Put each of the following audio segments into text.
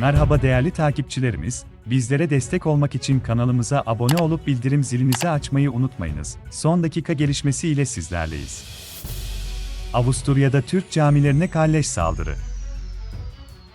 Merhaba değerli takipçilerimiz, bizlere destek olmak için kanalımıza abone olup bildirim zilinizi açmayı unutmayınız. Son dakika gelişmesi ile sizlerleyiz. Avusturya'da Türk camilerine kalleş saldırı.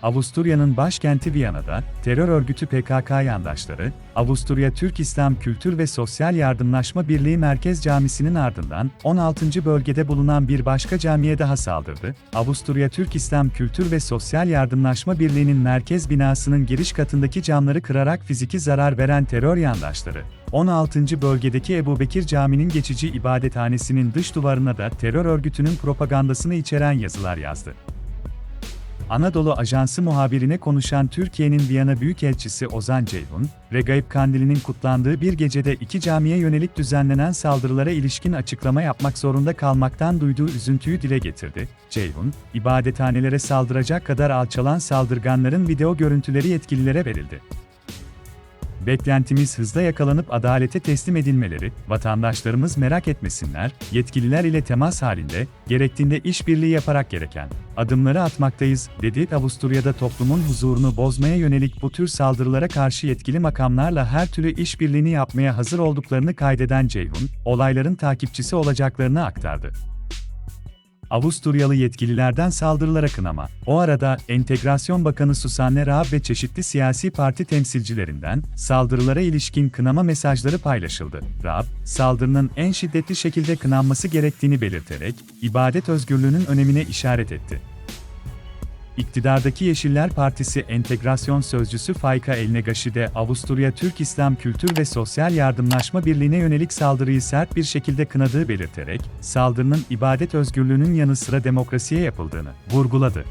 Avusturya'nın başkenti Viyana'da, terör örgütü PKK yandaşları, Avusturya Türk İslam Kültür ve Sosyal Yardımlaşma Birliği Merkez Camisi'nin ardından 16. bölgede bulunan bir başka camiye daha saldırdı. Avusturya Türk İslam Kültür ve Sosyal Yardımlaşma Birliği'nin merkez binasının giriş katındaki camları kırarak fiziki zarar veren terör yandaşları, 16. bölgedeki Ebu Bekir Camii'nin geçici ibadethanesinin dış duvarına da terör örgütünün propagandasını içeren yazılar yazdı. Anadolu Ajansı muhabirine konuşan Türkiye'nin Viyana Büyükelçisi Ozan Ceyhun, Regaip Kandili'nin kutlandığı bir gecede iki camiye yönelik düzenlenen saldırılara ilişkin açıklama yapmak zorunda kalmaktan duyduğu üzüntüyü dile getirdi. Ceyhun, ibadethanelere saldıracak kadar alçalan saldırganların video görüntüleri yetkililere verildi. Beklentimiz hızla yakalanıp adalete teslim edilmeleri, vatandaşlarımız merak etmesinler, yetkililer ile temas halinde, gerektiğinde işbirliği yaparak gereken adımları atmaktayız, dedi. Avusturya'da toplumun huzurunu bozmaya yönelik bu tür saldırılara karşı yetkili makamlarla her türlü işbirliğini yapmaya hazır olduklarını kaydeden Ceyhun, olayların takipçisi olacaklarını aktardı. Avusturyalı yetkililerden saldırılara kınama. O arada, Entegrasyon Bakanı Susanne Raab ve çeşitli siyasi parti temsilcilerinden saldırılara ilişkin kınama mesajları paylaşıldı. Raab, saldırının en şiddetli şekilde kınanması gerektiğini belirterek, ibadet özgürlüğünün önemine işaret etti. İktidardaki Yeşiller Partisi Entegrasyon Sözcüsü Fayka Elnegaşi de Avusturya Türk İslam Kültür ve Sosyal Yardımlaşma Birliği'ne yönelik saldırıyı sert bir şekilde kınadığı belirterek, saldırının ibadet özgürlüğünün yanı sıra demokrasiye yapıldığını vurguladı.